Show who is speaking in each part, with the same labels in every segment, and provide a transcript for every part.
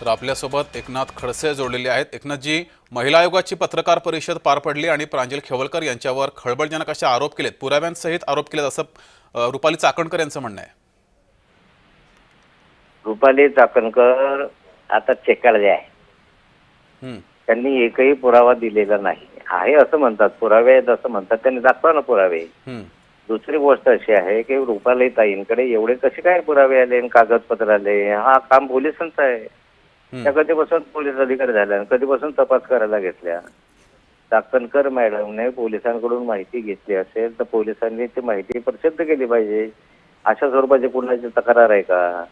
Speaker 1: तर आपल्यासोबत एकनाथ खडसे जोडलेले आहेत. एकनाथजी महिला आयोगाची पत्रकार परिषद पार पडली आणि प्रांजल खेवलकर यांच्यावर खळबळजनक असे आरोप केलेत. पुराव्यांसहित आरोप केलेत असं रुपाली चाकणकर यांचं म्हणणं आहे.
Speaker 2: रुपाली चाकणकर आता चेकाळले आहे.
Speaker 1: हं,
Speaker 2: त्यांनी एकही पुरावा दिलेला नाही. आहे असं म्हणतात पुरावे आहेत असं म्हणतात. त्यांनी दाखवा ना पुरावे. दुसरी गोष्ट अशी आहे की रुपाली ताईंकडे एवढे कसे काय पुरावे आले कागदपत्र आले? हा काम पोलिसांचं आहे. त्या कधीपासून पोलीस अधिकारी झाल्या कधीपासून तपास करायला घेतल्या? चाकणकर मॅडमने पोलिसांकडून माहिती घेतली असेल तर पोलिसांनी ती माहिती प्रसिद्ध केली पाहिजे. अशा स्वरूपाची कुणाची तक्रार आहे का?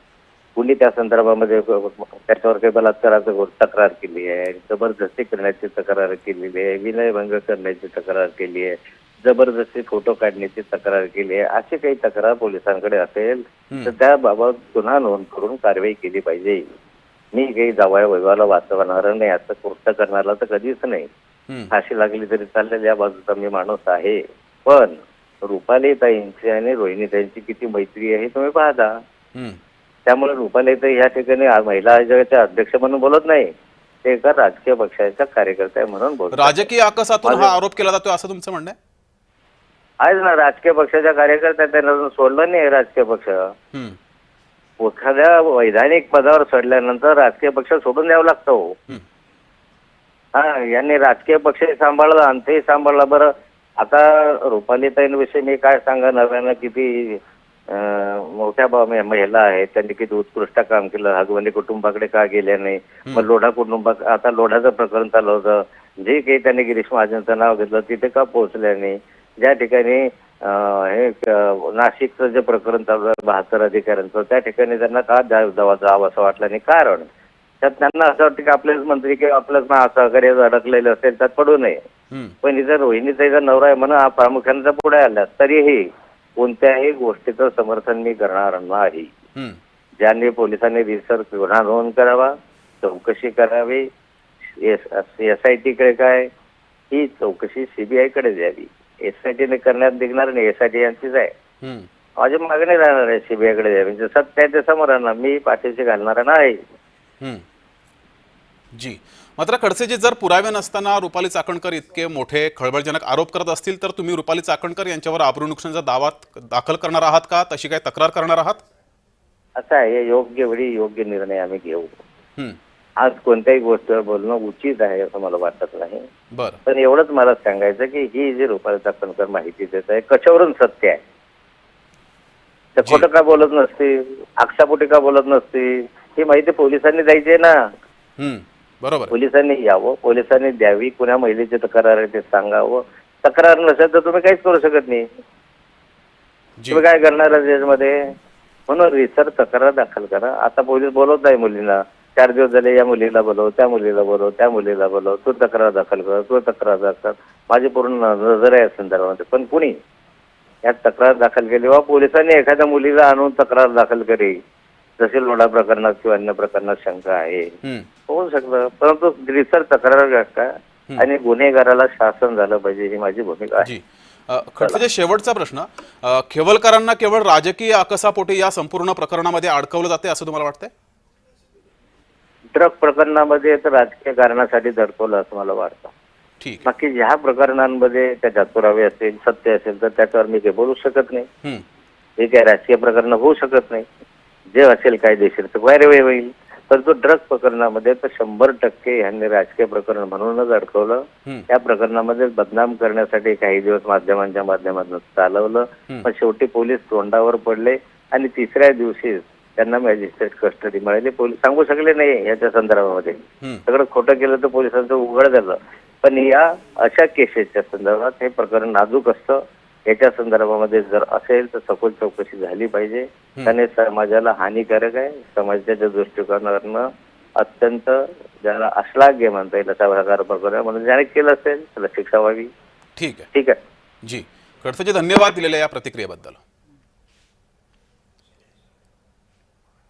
Speaker 2: कुणी त्या संदर्भामध्ये त्याच्यावर काही बलात्काराचं तक्रार केली आहे? जबरदस्ती करण्याची तक्रार केलेली आहे विनयभंग करण्याची तक्रार केली आहे जबरदस्ती फोटो काढण्याची तक्रार केली आहे अशी काही तक्रार पोलिसांकडे असेल तर त्याबाबत गुन्हा नोंद करून कारवाई केली पाहिजे. मी काही जावया वैवाला वाचवणार नाही असं कृत्य करणारा तर कधीच नाही. फाशी लागली तरी चालेल या बाजूचा मी माणूस आहे. पण रुपाली ताईंची आणि रोहिणी ताईंची किती मैत्री आहे तुम्ही पाहता. त्यामुळे रुपाली ताई या ठिकाणी महिला आयोगाच्या अध्यक्ष म्हणून बोलत नाही. ते एका राजकीय पक्षाच्या कार्यकर्त्या म्हणून बोलत
Speaker 1: राजकीय आकसातून हा आरोप केला जातो असं तुमचं म्हणणं आहे?
Speaker 2: ना राजकीय पक्षाच्या कार्यकर्त्या त्यांना सोडलं नाही राजकीय पक्ष. एखाद्या वैधानिक पदावर चढल्यानंतर राजकीय पक्ष सोडून द्यावं लागतं हो.
Speaker 1: हं.
Speaker 2: यांनी राजकीय पक्षही सांभाळला आणि तेही सांभाळला बरं. आता रुपालीताईंविषयी मी काय सांगा नव्यानं किती मोठ्या महिला आहेत त्यांनी किती उत्कृष्ट काम केलं हगवणी कुटुंबाकडे का गेल्या नाही? मग लोढा कुटुंबा आता लोढाचं प्रकरण चालू होतं. जे काही त्यांनी गिरीश महाजनचं नाव घेतलं तिथे का पोहोचल्या नाही? ज्या ठिकाणी हे नाशिकचं जे प्रकरण चालू आहे बहात्तर अधिकाऱ्यांचं त्या ठिकाणी त्यांना का जावं जावं असं वाटलं नाही कारण त्यात त्यांना असं वाटतं की आपलेच मंत्री किंवा आपलंच ना सहकार्य अडकलेलं असेल त्यात पडू नये. पण इथं रोहिणीचा नवरा आहे म्हणून हा प्रामुख्याने पुढे आला तरीही कोणत्याही गोष्टीचं समर्थन मी करणार नाही. ज्यांनी पोलिसांनी रिसर्च गुन्हा नोंद करावा चौकशी करावी एस आय टीकडे काय ही चौकशी सीबीआयकडे द्यावी एस आय टीने करण्यात निघणार नाही एस आय टी यांचीच आहे. माझी मागणी राहणार आहे सीबीआयकडे द्यावी म्हणजे आहे ते समोर आणणार मी पाठीशी घालणार नाही.
Speaker 1: जी. मात्र खडसेजी जर पुरावे नसताना रुपाली चाकणकर इतके मोठे खळबळजनक आरोप करत असतील तर तुम्ही रुपाली चाकणकर यांच्यावर आबरू नुकसानीचा दावा दाखल करणार आहात का? तशी काय तक्रार करणार आहात?
Speaker 2: असं आहे. योग्य वेळी योग्य निर्णय आम्ही घेऊ. आज कोणत्याही गोष्टीवर बोलणं उचित आहे असं मला वाटत नाही. पण एवढंच मला सांगायचं की ही जी रुपाली चाकणकर माहिती देत आहे कशावरून सत्य आहे? तर. खोटं का बोलत नसते? आक्षापोटी का बोलत नसते? ही माहिती पोलिसांनी द्यायची आहे ना.
Speaker 1: बरोबर.
Speaker 2: पोलिसांनी यावं पोलिसांनी द्यावी कुण्या महिलेची तक्रार आहे ते सांगावं. तक्रार नसेल तर तुम्ही काहीच करू शकत नाही. तुम्ही काय करणार आहे त्याच्यामध्ये म्हणून रिसर तक्रार दाखल करा. आता पोलीस बोलवत नाही मुलींना. चार दिवस झाले या मुलीला बोलव त्या मुलीला बोलव त्या मुलीला बोलव तू तक्रार दाखल कर तू तक्रार दाखल माझी पूर्ण नजर आहे या संदर्भामध्ये. पण कुणी यात तक्रार दाखल केली वा पोलिसांनी एखाद्या मुलीला आणून तक्रार दाखल करी जसे लोढा प्रकरणात किंवा अन्य प्रकरणात शंका आहे. होऊ शकतं. परंतु रिसर तक्रार का आणि गुन्हेगाराला शासन झालं पाहिजे ही माझी भूमिका आहे.
Speaker 1: खडसेचे शेवटचा प्रश्न. खेवलकरांना केवळ राजकीय आकसापोटी या संपूर्ण प्रकरणामध्ये अडकवलं जाते असं तुम्हाला वाटतंय?
Speaker 2: ड्रग प्रकरणामध्ये तर राजकीय कारणासाठी धडकवलं असं मला वाटतं.
Speaker 1: ठीक.
Speaker 2: बाकी ह्या प्रकरणांमध्ये त्याच्यात पुरावे असेल सत्य असेल तर त्याच्यावर मी काही बोलू शकत नाही.
Speaker 1: हं.
Speaker 2: काही राजकीय प्रकरण होऊ शकत नाही. जे असेल कायदेशीर तर वायरवे होईल. परंतु ड्रग प्रकरणामध्ये तर शंभर टक्के ह्यांनी राजकीय प्रकरण म्हणूनच अडकवलं. त्या प्रकरणामध्ये बदनाम करण्यासाठी काही दिवस माध्यमांच्या माध्यमातून चालवलं. पण शेवटी पोलीस तोंडावर पडले आणि तिसऱ्या दिवशी त्यांना मॅजिस्ट्रेट कस्टडी मिळाली. पोलीस सांगू शकले नाही याच्या संदर्भामध्ये. सगळं खोटं केलं तर पोलिसांचं उघड झालं. पण या अशा केसेसच्या संदर्भात हे प्रकरण नाजूक असतं. याच्या संदर्भामध्ये जर असेल तर सखोल चौकशी झाली पाहिजे. त्याने समाजाला हानिकारक आहे. समाजाच्या दृष्टिकोनावरनं अत्यंत ज्याला अश्लाघ्य म्हणता येईल अशा प्रकार प्रकरण. म्हणून ज्याने केलं असेल त्याला शिक्षा व्हावी.
Speaker 1: ठीक आहे.
Speaker 2: ठीक आहे.
Speaker 1: जी. खडसेजी धन्यवाद दिलेल्या या प्रतिक्रियेबद्दल.